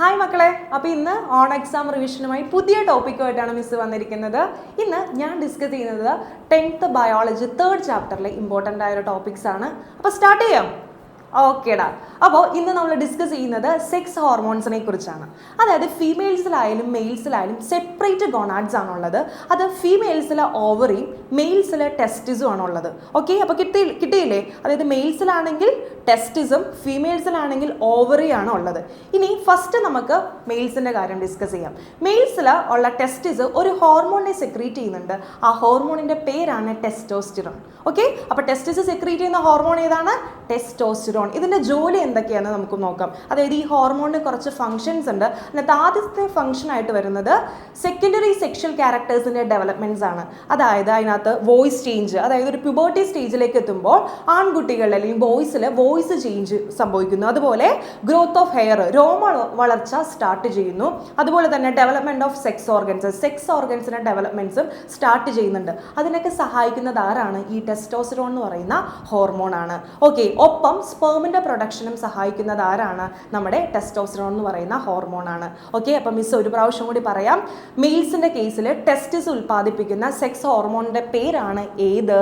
Hi മക്കളെ. അപ്പോൾ ഇന്ന് ഓൺ എക്സാം റിവിഷനുമായി പുതിയ ടോപ്പിക്കുമായിട്ടാണ് മിസ് വന്നിരിക്കുന്നത്. ഇന്ന് ഞാൻ ഡിസ്കസ് ചെയ്യുന്നത് ടെൻത്ത് ബയോളജി തേർഡ് ചാപ്റ്ററിലെ ഇമ്പോർട്ടന്റ് ആയ ഒരു ടോപ്പിക്സ് ആണ്. അപ്പോൾ സ്റ്റാർട്ട് ചെയ്യാം. ഓക്കേടാ. അപ്പോൾ ഇന്ന് നമ്മൾ ഡിസ്കസ് ചെയ്യുന്നത് സെക്സ് ഹോർമോൺസിനെ കുറിച്ചാണ്. അതായത് ഫീമെയിൽസിലായാലും മെയിൽസിലായാലും സെപ്പറേറ്റ് ഗോണാഡ്സ് ആണുള്ളത്. അത് ഫീമെയിൽസിലെ ഓവറിയും മെയിൽസിലെ ടെസ്റ്റിസും ആണുള്ളത്. ഓക്കെ അപ്പോൾ കിട്ടി കിട്ടിയില്ലേ? അതായത് മെയിൽസിലാണെങ്കിൽ ടെസ്റ്റിസും ഫീമെയിൽസിലാണെങ്കിൽ ഓവറി ആണ് ഉള്ളത്. ഇനി ഫസ്റ്റ് നമുക്ക് മെയിൽസിന്റെ കാര്യം ഡിസ്കസ് ചെയ്യാം. മെയിൽസിൽ ഉള്ള ടെസ്റ്റിസ് ഒരു ഹോർമോണിനെ സെക്രീറ്റ് ചെയ്യുന്നുണ്ട്. ആ ഹോർമോണിന്റെ പേരാണ് ടെസ്റ്റോസ്റ്റിറോൺ ഓക്കെ അപ്പോൾ ടെസ്റ്റിസ് സെക്രീറ്റ് ചെയ്യുന്ന ഹോർമോൺ ഏതാണ്? ടെസ്റ്റോസ്റ്റിറോൺ ഇതിന്റെ ജോലി എന്തൊക്കെയാണെന്ന് നമുക്ക് നോക്കാം. അതായത് ഈ ഹോർമോണിന് കുറച്ച് ഫങ്ഷൻസ് ഉണ്ട്. അതിനകത്ത് ആദ്യത്തെ ഫംഗ്ഷൻ ആയിട്ട് വരുന്നത് സെക്കൻഡറി സെക്ഷൽ ക്യാരക്ടേഴ്സിന്റെ ഡെവലപ്മെന്റ്സ് ആണ്. അതായത് അതിനകത്ത് വോയിസ് ചേഞ്ച് അതായത് ഒരു പ്യുബോർട്ടി സ്റ്റേജിലേക്ക് എത്തുമ്പോൾ ആൺകുട്ടികളിൽ അല്ലെങ്കിൽ ബോയ്സിൽ വോയിസ് ചേഞ്ച് സംഭവിക്കുന്നു. അതുപോലെ ഗ്രോത്ത് ഓഫ് ഹെയർ രോമ വളർച്ച സ്റ്റാർട്ട് ചെയ്യുന്നു. അതുപോലെ തന്നെ development of sex organs sex ഓർഗൻസിന്റെ ഡെവലപ്മെന്റ്സും സ്റ്റാർട്ട് ചെയ്യുന്നുണ്ട്. അതിനൊക്കെ സഹായിക്കുന്നത് ആരാണ്? ഈ ടെസ്റ്റോസ്റ്ററോൺ എന്ന് പറയുന്ന ഹോർമോൺ ആണ്. ഓക്കെ ഒപ്പം സ്പേമിന്റെ പ്രൊഡക്ഷനും സഹായിക്കുന്നത് ആരാണ്? നമ്മുടെ ടെസ്റ്റോസ്റ്ററോൺ എന്ന് പറയുന്ന ഹോർമോണാണ് ഓക്കെ അപ്പം മിസ് ഒരു പ്രാവശ്യം കൂടി പറയാം. മെയിൽസിന്റെ കേസിൽ ടെസ്റ്റിസ് ഉൽപ്പാദിപ്പിക്കുന്ന സെക്സ് ഹോർമോണിന്റെ പേരാണ് ഏത്?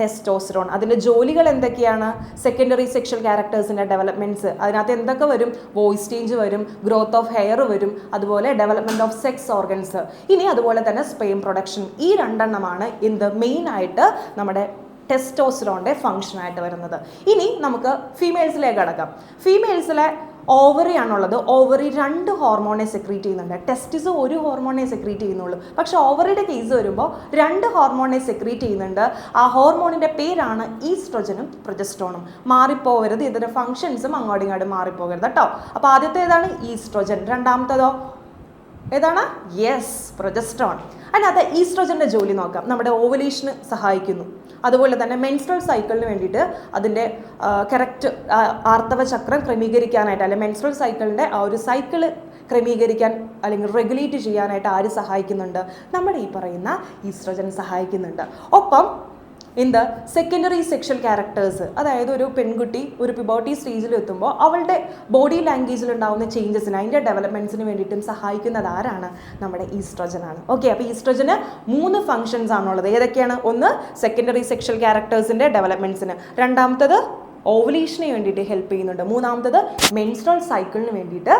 ടെസ്റ്റോസ്റ്ററോൺ അതിന്റെ ജോലികൾ എന്തൊക്കെയാണ്? സെക്കൻഡറി സെക്ഷൽ ക്യാരക്ടേഴ്സിന്റെ ഡെവലപ്മെന്റ്സ് അതിനകത്ത് എന്തൊക്കെ വരും? വോയിസ് ചേഞ്ച് വരും ഗ്രോത്ത് ഓഫ് ഹെയർ വരും അതുപോലെ ഡെവലപ്മെന്റ് ഓഫ് സെക്സ് ഓർഗൻസ് ഇനി അതുപോലെ തന്നെ സ്പെയിം പ്രൊഡക്ഷൻ ഈ രണ്ടെണ്ണമാണ് എന്ത്? മെയിനായിട്ട് നമ്മുടെ ടെസ്റ്റോസ്റ്ററോണിന്റെ ഫംഗ്ഷനായിട്ട് വരുന്നത്. ഇനി നമുക്ക് ഫീമെയിൽസിലേക്ക് കടക്കാം. ഫീമെയിൽസിലെ ഓവറി ആണുള്ളത്. ഓവറി രണ്ട് ഹോർമോണെ സെക്രീറ്റ് ചെയ്യുന്നുണ്ട്. ടെസ്റ്റിസ് ഒരു ഹോർമോണെ സെക്രീറ്റ് ചെയ്യുന്നുള്ളൂ. പക്ഷെ ഓവറിയുടെ കേസ് വരുമ്പോൾ രണ്ട് ഹോർമോണെ സെക്രീറ്റ് ചെയ്യുന്നുണ്ട്. ആ ഹോർമോണിന്റെ പേരാണ് ഈസ്ട്രോജനും പ്രൊജസ്ട്രോണും മാറിപ്പോകരുത് ഇതിന്റെ ഫങ്ഷൻസും അങ്ങോട്ടും ഇങ്ങോട്ടും മാറിപ്പോകരുത് കേട്ടോ. അപ്പോൾ ആദ്യത്തേതാണ് ഈസ്ട്രോജൻ രണ്ടാമത്തതോ ഏതാണ്? യെസ് പ്രൊജസ്ട്രോൺ അതിനകത്ത് ഈസ്ട്രോജന്റെ ജോലി നോക്കാം. നമ്മുടെ ഓവലേഷന് സഹായിക്കുന്നു. അതുപോലെ തന്നെ മെൻസ്ട്രൽ സൈക്കിളിന് വേണ്ടിയിട്ട് അതിന്റെ കറക്റ്റ് ആർത്തവ ചക്രം ക്രമീകരിക്കാനായിട്ട് അല്ലെങ്കിൽ മെൻസ്ട്രൽ സൈക്കിളിന്റെ ആ ഒരു സൈക്കിൾ ക്രമീകരിക്കാൻ അല്ലെങ്കിൽ റെഗുലേറ്റ് ചെയ്യാനായിട്ട് ആര് സഹായിക്കുന്നുണ്ട്? നമ്മുടെ ഈ പറയുന്ന ഈസ്ട്രോജൻ സഹായിക്കുന്നുണ്ട്. ഒപ്പം എന്ത് സെക്കൻഡറി സെക്ഷൽ ക്യാരക്ടേഴ്സ് അതായത് ഒരു പെൺകുട്ടി ഒരു പിബോട്ടി സ്റ്റേജിൽ എത്തുമ്പോൾ അവളുടെ ബോഡി ലാംഗ്വേജിൽ ഉണ്ടാകുന്ന ചേഞ്ചസിന് അതിന്റെ ഡെവലപ്മെന്റ്സിന് വേണ്ടിയിട്ടും സഹായിക്കുന്നത് ആരാണ്? നമ്മുടെ ഈസ്ട്രോജൻ ആണ്. ഓക്കെ അപ്പോൾ ഈസ്ട്രോജന് മൂന്ന് ഫങ്ഷൻസ് ആണുള്ളത്. ഏതൊക്കെയാണ്? ഒന്ന് സെക്കൻഡറി സെക്ഷൽ ക്യാരക്ടേഴ്സിന്റെ ഡെവലപ്മെന്റ്സിന് രണ്ടാമത്തത് ഓവലേഷന് വേണ്ടിയിട്ട് ഹെൽപ്പ് ചെയ്യുന്നുണ്ട്. മൂന്നാമത്തത് മെൻസ്ട്രൽ സൈക്കിളിന് വേണ്ടിയിട്ട്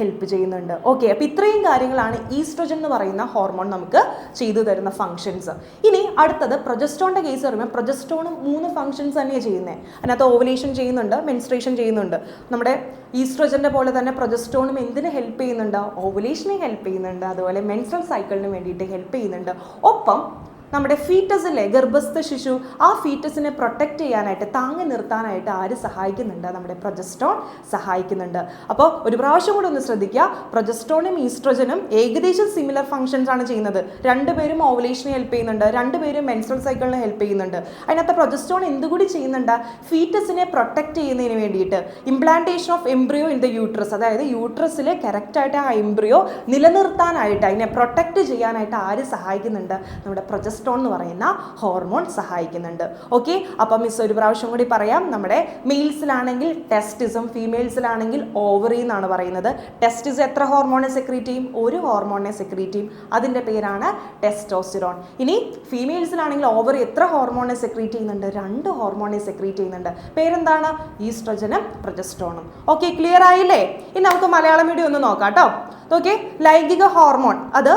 ഹെൽപ്പ് ചെയ്യുന്നുണ്ട്. ഓക്കെ അപ്പോൾ ഇത്രയും കാര്യങ്ങളാണ് ഈസ്ട്രോജൻ എന്ന് പറയുന്ന ഹോർമോൺ നമുക്ക് ചെയ്തു തരുന്ന ഫങ്ഷൻസ് ഇനി അടുത്തത് പ്രൊജസ്ട്രോണിന്റെ കേസ് പറയുമ്പോൾ പ്രൊജസ്ട്രോണും മൂന്ന് ഫങ്ഷൻസ് തന്നെയാണ് ചെയ്യുന്നത് അതിനകത്ത് ഓവലേഷൻ ചെയ്യുന്നുണ്ട് മെൻസ്ട്രേഷൻ ചെയ്യുന്നുണ്ട്. നമ്മുടെ ഈസ്ട്രോജന്റെ പോലെ തന്നെ പ്രൊജസ്ട്രോണും എന്തിന് ഹെൽപ്പ് ചെയ്യുന്നുണ്ട്? ഓവലേഷനെ ഹെൽപ്പ് ചെയ്യുന്നുണ്ട്. അതുപോലെ മെൻസ്ട്രൽ സൈക്കിളിന് വേണ്ടിയിട്ട് ഹെൽപ്പ് ചെയ്യുന്നുണ്ട്. ഒപ്പം നമ്മുടെ ഫീറ്റസിലെ ഗർഭസ്ഥ ശിശു ആ ഫീറ്റസിനെ പ്രൊട്ടക്റ്റ് ചെയ്യാനായിട്ട് താങ്ങി നിർത്താനായിട്ട് ആര് സഹായിക്കുന്നുണ്ട്? നമ്മുടെ പ്രൊജസ്ട്രോൺ സഹായിക്കുന്നുണ്ട്. അപ്പോൾ ഒരു പ്രാവശ്യം കൂടെ ഒന്ന് ശ്രദ്ധിക്കുക. പ്രൊജസ്ട്രോണും ഈസ്ട്രോജനും ഏകദേശം സിമിലർ ഫങ്ഷൻസ് ആണ് ചെയ്യുന്നത്. രണ്ടുപേരും ഓവലേഷനെ ഹെൽപ്പ് ചെയ്യുന്നുണ്ട്. രണ്ടുപേരും മെൻസ്ട്രൽ സൈക്കിളിനെ ഹെൽപ്പ് ചെയ്യുന്നുണ്ട്. അതിനകത്ത് പ്രൊജസ്ട്രോൺ എന്തുകൂടി ചെയ്യുന്നുണ്ട്? ഫീറ്റസിനെ പ്രൊട്ടക്റ്റ് ചെയ്യുന്നതിന് വേണ്ടിയിട്ട് implantation of embryo in the uterus അതായത് യൂട്രസിലെ കറക്റ്റായിട്ട് ആ എംബ്രിയോ നിലനിർത്താനായിട്ട് അതിനെ പ്രൊട്ടക്റ്റ് ചെയ്യാനായിട്ട് ആര് സഹായിക്കുന്നുണ്ട്? നമ്മുടെ പ്രൊജസ്ട്രോൺ എന്ന് പറയുന്ന ഹോർമോൺ സഹായിക്കുന്നുണ്ട്. ഓക്കെ അപ്പം മിസ് ഒരു പ്രാവശ്യം കൂടി പറയാം. നമ്മുടെ മെയിൽസിലാണെങ്കിൽ ടെസ്റ്റിസം ഫീമെയിൽസിലാണെങ്കിൽ ഓവറി എന്നാണ് പറയുന്നത്. ടെസ്റ്റിസ് എത്ര ഹോർമോണെ സെക്രീറ്റ് ചെയ്യും? ഒരു ഹോർമോണിനെ സെക്രീറ്റ് ചെയ്യും. അതിന്റെ പേരാണ് ടെസ്റ്റോസ്റ്റിറോൺ ഇനി ഫീമെയിൽസിലാണെങ്കിൽ ഓവറി എത്ര ഹോർമോണെ സെക്രീറ്റ് ചെയ്യുന്നുണ്ട്? രണ്ട് ഹോർമോണെ സെക്രീറ്റ് ചെയ്യുന്നുണ്ട്. പേരെന്താണ്? ഈസ്ട്രജനും പ്രൊജസ്ട്രോണും. ഓക്കെ ക്ലിയർ ആയില്ലേ? ഇനി നമുക്ക് മലയാളം മീഡിയം ഒന്ന് നോക്കാം കേട്ടോ ഓക്കെ ലൈംഗിക ഹോർമോൺ അത്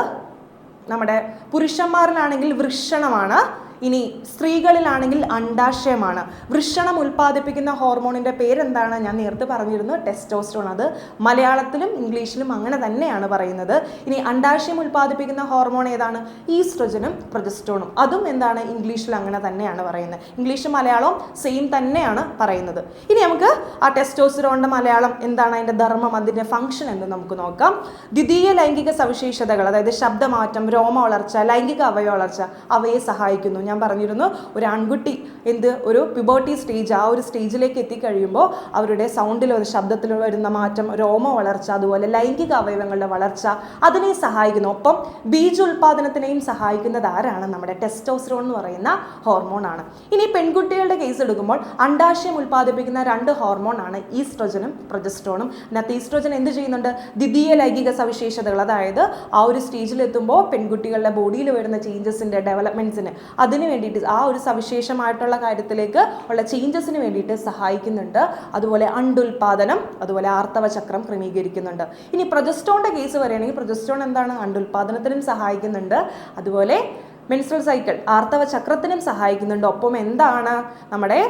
നമ്മുടെ പുരുഷന്മാരിലാണെങ്കിൽ വൃഷണമാണ്. ഇനി സ്ത്രീകളിലാണെങ്കിൽ അണ്ടാശയമാണ് വൃഷണം ഉൽപ്പാദിപ്പിക്കുന്ന ഹോർമോണിന്റെ പേരെന്താണ്? ഞാൻ നേരത്തെ പറഞ്ഞിരുന്നു ടെസ്റ്റോസ്റ്റോൺ. അത് മലയാളത്തിലും ഇംഗ്ലീഷിലും അങ്ങനെ തന്നെയാണ് പറയുന്നത്. ഇനി അണ്ടാശയം ഉൽപ്പാദിപ്പിക്കുന്ന ഹോർമോൺ ഏതാണ്? ഈസ്ട്രജനും പ്രൊജസ്ട്രോണും അതും എന്താണ്? ഇംഗ്ലീഷിൽ അങ്ങനെ തന്നെയാണ് പറയുന്നത്. ഇംഗ്ലീഷും മലയാളവും സെയിം തന്നെയാണ് പറയുന്നത്. ഇനി നമുക്ക് ആ ടെസ്റ്റോസ്റ്റോണിന്റെ മലയാളം എന്താണ്? അതിന്റെ ധർമ്മം അതിന്റെ ഫംഗ്ഷൻ എന്ന് നമുക്ക് നോക്കാം. ദ്വിതീയ ലൈംഗിക സവിശേഷതകൾ അതായത് ശബ്ദമാറ്റം രോമ വളർച്ച ലൈംഗിക അവയ വളർച്ച അവയെ സഹായിക്കുന്നു. ഞാൻ പറഞ്ഞിരുന്നു ഒരു ആൺകുട്ടി എന്ത് ഒരു പ്യുബേർട്ടി സ്റ്റേജ് ആ ഒരു സ്റ്റേജിലേക്ക് എത്തിക്കഴിയുമ്പോൾ അവരുടെ സൗണ്ടിലോ ശബ്ദത്തിലോ വരുന്ന മാറ്റം രോമ വളർച്ച അതുപോലെ ലൈംഗിക അവയവങ്ങളുടെ വളർച്ച അതിനെ സഹായിക്കുന്നു. ഒപ്പം ബീജോൽപാദനത്തിനെയും സഹായിക്കുന്നത് ആരാണ്? നമ്മുടെ ടെസ്റ്റോസ്റ്ററോൺ എന്ന് പറയുന്ന ഹോർമോൺ ആണ്. ഇനി പെൺകുട്ടികളുടെ കേസ് എടുക്കുമ്പോൾ അണ്ടാശയം ഉൽപ്പാദിപ്പിക്കുന്ന രണ്ട് ഹോർമോൺ ആണ് ഈസ്ട്രോജനും പ്രൊജസ്ട്രോണും. അതിനകത്ത് ഈസ്ട്രോജൻ എന്ത് ചെയ്യുന്നുണ്ട്? ദ്വിതീയ ലൈംഗിക സവിശേഷതകൾ. അതായത് ആ ഒരു സ്റ്റേജിൽ എത്തുമ്പോൾ പെൺകുട്ടികളുടെ ബോഡിയിൽ വരുന്ന ചേഞ്ചസിന്റെ ഡെവലപ്മെന്റ്സിന് അതിന് വേണ്ടിയിട്ട് ആ ഒരു സവിശേഷമായിട്ടുള്ള കാര്യത്തിലേക്ക് ഉള്ള ചേഞ്ചസിന് വേണ്ടിയിട്ട് സഹായിക്കുന്നുണ്ട്. അതുപോലെ അണ്ടുൽപാദനം അതുപോലെ ആർത്തവചക്രം ക്രമീകരിക്കുന്നുണ്ട്. ഇനി പ്രൊജസ്ട്രോണിന്റെ കേസ് പറയുകയാണെങ്കിൽ പ്രൊജസ്ട്രോൺ എന്താണ്? അണ്ടുൽപാദനത്തിനും സഹായിക്കുന്നുണ്ട്. അതുപോലെ മെൻസ്ട്രൽ സൈക്കിൾ ആർത്തവ ചക്രത്തിനും സഹായിക്കുന്നുണ്ട്. ഒപ്പം എന്താണ്? നമ്മുടെ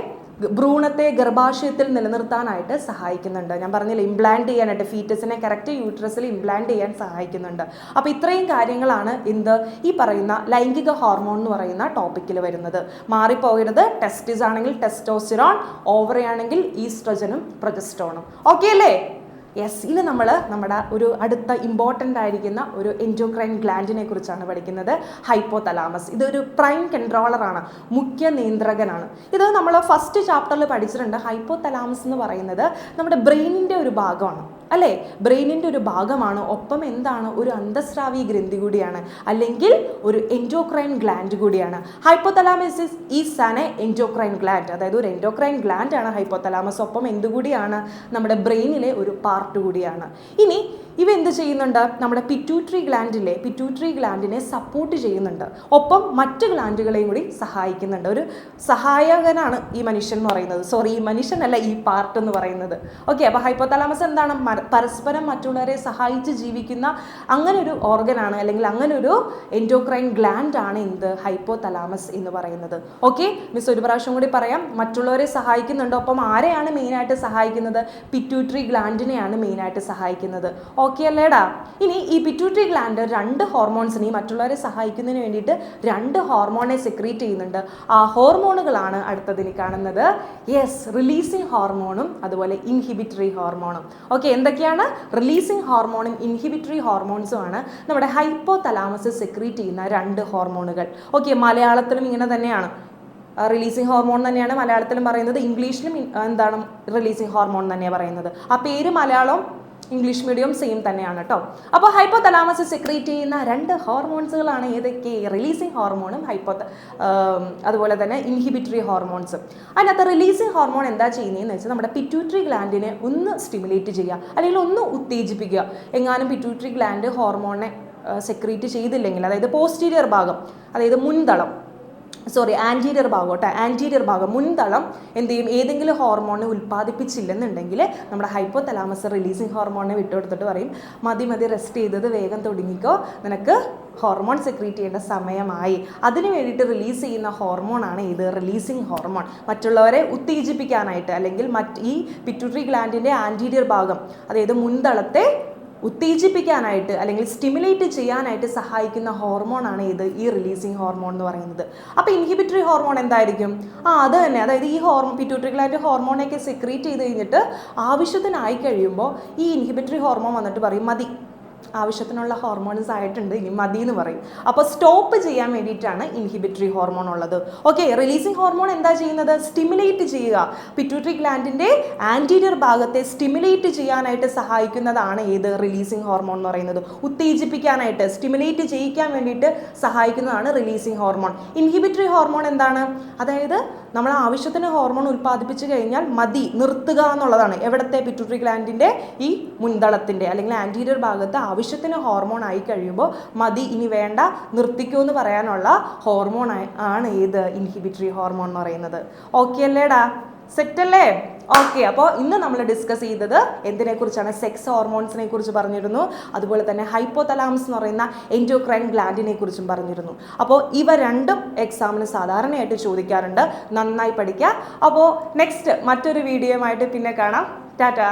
ഭ്രൂണത്തെ ഗർഭാശയത്തിൽ നിലനിർത്താനായിട്ട് സഹായിക്കുന്നുണ്ട്. ഞാൻ പറഞ്ഞില്ല ഇംപ്ലാന്റ് ചെയ്യാനായിട്ട് ഫീറ്റസിനെ കറക്റ്റ് യൂട്രസിൽ ഇംപ്ലാന്റ് ചെയ്യാൻ സഹായിക്കുന്നുണ്ട്. അപ്പോൾ ഇത്രയും കാര്യങ്ങളാണ് എന്ത് ഈ പറയുന്ന ലൈംഗിക ഹോർമോൺ എന്ന് പറയുന്ന ടോപ്പിക്കിൽ വരുന്നത്. മാറിപ്പോകരുത്. ടെസ്റ്റിസ് ആണെങ്കിൽ ടെസ്റ്റോസിറോൺ ഓവറി ആണെങ്കിൽ ഈസ്ട്രജനും പ്രൊജസ്ട്രോണും ഓക്കെ അല്ലേ? ഇനി നമ്മൾ നമ്മുടെ ഒരു അടുത്ത ഇമ്പോർട്ടന്റ് ആയിരിക്കുന്ന ഒരു എൻഡോക്രൈൻ ഗ്ലാൻഡിനെ കുറിച്ചാണ് പഠിക്കുന്നത് ഹൈപ്പോ തലാമസ് ഇതൊരു പ്രൈം കൺട്രോളറാണ് മുഖ്യ നിയന്ത്രകനാണ്. ഇത് നമ്മൾ ഫസ്റ്റ് ചാപ്റ്ററിൽ പഠിച്ചിട്ടുണ്ട് ഹൈപ്പോ തലാമസ് എന്ന് പറയുന്നത് നമ്മുടെ ബ്രെയിനിന്റെ ഒരു ഭാഗമാണ്. അല്ലേ? ബ്രെയിനിന്റെ ഒരു ഭാഗമാണ്. ഒപ്പം എന്താണ്? ഒരു അന്തസ്രാവി ഗ്രന്ഥി കൂടിയാണ്. അല്ലെങ്കിൽ ഒരു എൻഡോക്രൈൻ ഗ്ലാൻഡ് കൂടിയാണ്. Hypothalamus is an a endocrine gland അതായത് ഒരു എൻഡോക്രൈൻ ഗ്ലാൻഡ് ആണ് ഹൈപ്പോതലാമസ് ഒപ്പം എന്തുകൂടിയാണ്? നമ്മുടെ ബ്രെയിനിലെ ഒരു പാർട്ട് കൂടിയാണ്. ഇനി ഇവ എന്ത് ചെയ്യുന്നുണ്ട്? നമ്മുടെ പിറ്റൂട്രി ഗ്ലാൻഡിലെ പിറ്റൂട്രി ഗ്ലാൻഡിനെ സപ്പോർട്ട് ചെയ്യുന്നുണ്ട്. ഒപ്പം മറ്റ് ഗ്ലാൻഡുകളെയും കൂടി സഹായിക്കുന്നുണ്ട്. ഒരു സഹായകനാണ് ഈ മനുഷ്യൻ എന്ന് പറയുന്നത്. സോറി ഈ മനുഷ്യനല്ല ഈ പാർട്ട് എന്ന് പറയുന്നത്. ഓക്കെ അപ്പോൾ ഹൈപ്പോതലാമസ് എന്താണ്? പരസ്പരം മറ്റുള്ളവരെ സഹായിച്ച് ജീവിക്കുന്ന അങ്ങനെ ഒരു ഓർഗനാണ് അല്ലെങ്കിൽ അങ്ങനെ ഒരു എൻഡോക്രൈൻ ഗ്ലാൻഡ് ആണ് എന്ത്? ഹൈപ്പോതലാമസ് എന്ന് പറയുന്നത്. ഓക്കെ മിസ് ഒരു പ്രാവശ്യം കൂടി പറയാം. മറ്റുള്ളവരെ സഹായിക്കുന്നുണ്ട്. ഒപ്പം ആരെയാണ് മെയിനായിട്ട് സഹായിക്കുന്നത്? പിറ്റ്യൂട്ടറി ഗ്ലാൻഡിനെയാണ് മെയിനായിട്ട് സഹായിക്കുന്നത്. ഓക്കെ അല്ലേടാ? ഇനി ഈ പിറ്റ്യൂട്ടറി ഗ്ലാൻഡ് രണ്ട് ഹോർമോൺസിനെ മറ്റുള്ളവരെ സഹായിക്കുന്നതിന് വേണ്ടിയിട്ട് രണ്ട് ഹോർമോണെ സെക്രീറ്റ് ചെയ്യുന്നുണ്ട്. ആ ഹോർമോണുകളാണ് അടുത്തതിന് കാണുന്നത്. യെസ് റിലീസിങ് ഹോർമോണും അതുപോലെ ഇൻഹിബിറ്ററി ഹോർമോണും ഓക്കെ എന്തൊക്കെയാണ്? റിലീസിങ് ഹോർമോണും ഇൻഹിബിറ്ററി ഹോർമോൺസും ആണ് നമ്മുടെ ഹൈപ്പോ തലാമസ് സെക്രീറ്റ് ചെയ്യുന്ന രണ്ട് ഹോർമോണുകൾ ഓക്കെ മലയാളത്തിലും ഇങ്ങനെ തന്നെയാണ്. റിലീസിങ് ഹോർമോൺ തന്നെയാണ് മലയാളത്തിലും പറയുന്നത്. ഇംഗ്ലീഷിലും എന്താണ് റിലീസിങ് ഹോർമോൺ തന്നെയാണ് പറയുന്നത്. ആ പേര് മലയാളം ഇംഗ്ലീഷ് മീഡിയം സെയിം തന്നെയാണ് കേട്ടോ അപ്പോൾ ഹൈപ്പോ തലാമസ് സെക്രീറ്റ് ചെയ്യുന്ന രണ്ട് ഹോർമോൺസുകളാണ് ഏതൊക്കെ? റിലീസിങ് ഹോർമോണും ഹൈപ്പോ അതുപോലെ തന്നെ ഇൻഹിബിറ്ററി ഹോർമോൺസും അതിനകത്ത് റിലീസിങ് ഹോർമോൺ എന്താ ചെയ്യുന്നതെന്ന് വെച്ചാൽ നമ്മുടെ പിറ്റ്യൂട്ടറി ഗ്ലാൻഡിനെ ഒന്ന് സ്റ്റിമുലേറ്റ് ചെയ്യുക അല്ലെങ്കിൽ ഒന്ന് ഉത്തേജിപ്പിക്കുക. എങ്ങാനും പിറ്റ്യൂട്ടറി ഗ്ലാൻഡ് ഹോർമോണിനെ സെക്രീറ്റ് ചെയ്തില്ലെങ്കിൽ അതായത് പോസ്റ്റീരിയർ ഭാഗം അതായത് മുൻതളം സോറി ആന്റീരിയർ ഭാഗം കേട്ടോ. ആന്റീരിയർ ഭാഗം മുൻതളം എന്ത് ചെയ്യും? ഏതെങ്കിലും ഹോർമോണിനെ ഉൽപ്പാദിപ്പിച്ചില്ലെന്നുണ്ടെങ്കിൽ നമ്മുടെ ഹൈപ്പോ തലാമസ് റിലീസിങ് ഹോർമോണിനെ വിട്ടുകൊടുത്തിട്ട് പറയും മതി മതി റെസ്റ്റ് ചെയ്തത് വേഗം തുടങ്ങിക്കോ. നിനക്ക് ഹോർമോൺ സെക്രീറ്റ് ചെയ്യേണ്ട സമയമായി. അതിന് വേണ്ടിയിട്ട് റിലീസ് ചെയ്യുന്ന ഹോർമോണാണ് ഇത് റിലീസിങ് ഹോർമോൺ മറ്റുള്ളവരെ ഉത്തേജിപ്പിക്കാനായിട്ട് അല്ലെങ്കിൽ മറ്റ് ഈ പിറ്റുട്ടറി ഗ്ലാൻഡിന്റെ ആന്റീരിയർ ഭാഗം അതായത് മുൻതളത്തെ ഉത്തേജിപ്പിക്കാനായിട്ട് അല്ലെങ്കിൽ സ്റ്റിമുലേറ്റ് ചെയ്യാനായിട്ട് സഹായിക്കുന്ന ഹോർമോണാണ് ഇത് ഈ റിലീസിങ് ഹോർമോൺ എന്ന് പറയുന്നത്. അപ്പോൾ ഇൻഹിബിറ്ററി ഹോർമോൺ എന്തായിരിക്കും? ആ അത് തന്നെ. അതായത് ഈ ഹോർമോൺ പിറ്റ്യൂട്ടറി ഗ്ലാൻഡ് ഹോർമോണൊക്കെ സെക്രീറ്റ് ചെയ്ത് കഴിഞ്ഞിട്ട് ആവശ്യത്തിനായി കഴിയുമ്പോൾ ഈ ഇൻഹിബിറ്ററി ഹോർമോൺ വന്നിട്ട് പറയും മതി ആവശ്യത്തിനുള്ള ഹോർമോൺസ് ആയിട്ടുണ്ട് ഇനി മതി എന്ന് പറയും. അപ്പോൾ സ്റ്റോപ്പ് ചെയ്യാൻ വേണ്ടിയിട്ടാണ് ഇൻഹിബിറ്ററി ഹോർമോൺ ഉള്ളത്. ഓക്കെ റിലീസിങ് ഹോർമോൺ എന്താ ചെയ്യുന്നത്? സ്റ്റിമുലേറ്റ് ചെയ്യുക. പിറ്റ്യൂട്ടറി ഗ്ലാൻഡിന്റെ ആന്റീരിയർ ഭാഗത്തെ സ്റ്റിമുലേറ്റ് ചെയ്യാനായിട്ട് സഹായിക്കുന്നതാണ് ഏത്? റിലീസിങ് ഹോർമോൺ എന്ന് പറയുന്നത്. ഉത്തേജിപ്പിക്കാനായിട്ട് സ്റ്റിമുലേറ്റ് ചെയ്യിക്കാൻ വേണ്ടിയിട്ട് സഹായിക്കുന്നതാണ് റിലീസിങ് ഹോർമോൺ ഇൻഹിബിറ്ററി ഹോർമോൺ എന്താണ്? അതായത് നമ്മൾ ആവശ്യത്തിന് ഹോർമോൺ ഉൽപ്പാദിപ്പിച്ചു കഴിഞ്ഞാൽ മതി നിർത്തുക എന്നുള്ളതാണ്. എവിടത്തെ? പിറ്റ്യൂട്ടറി ഗ്ലാൻഡിന്റെ ഈ മുൻതളത്തിന്റെ അല്ലെങ്കിൽ ആന്റീരിയർ ഭാഗത്ത് ആവശ്യത്തിന് ഹോർമോൺ ആയി കഴിയുമ്പോൾ മതി ഇനി വേണ്ട നിർത്തിക്കൂ എന്ന് പറയാനുള്ള ഹോർമോൺ ആണ് ഏത് ഇൻഹിബിറ്ററി ഹോർമോൺ എന്ന് പറയുന്നത്. ഓക്കെ അല്ലേടാ? സെറ്റ് അല്ലേ? ഓക്കെ അപ്പോൾ ഇന്ന് നമ്മൾ ഡിസ്കസ് ചെയ്തത് എന്തിനെ കുറിച്ചാണ് സെക്സ് ഹോർമോൺസിനെ കുറിച്ച് പറഞ്ഞിരുന്നു. അതുപോലെ തന്നെ ഹൈപ്പോതലാംസ് എന്ന് പറയുന്ന എൻഡോക്രൈൻ ഗ്ലാൻഡിനെ കുറിച്ചും പറഞ്ഞിരുന്നു. അപ്പോൾ ഇവ രണ്ടും എക്സാമിന് സാധാരണയായിട്ട് ചോദിക്കാറുണ്ട്. നന്നായി പഠിക്കുക അപ്പോൾ നെക്സ്റ്റ് മറ്റൊരു വീഡിയോയുമായിട്ട് പിന്നെ കാണാം. ടാറ്റ.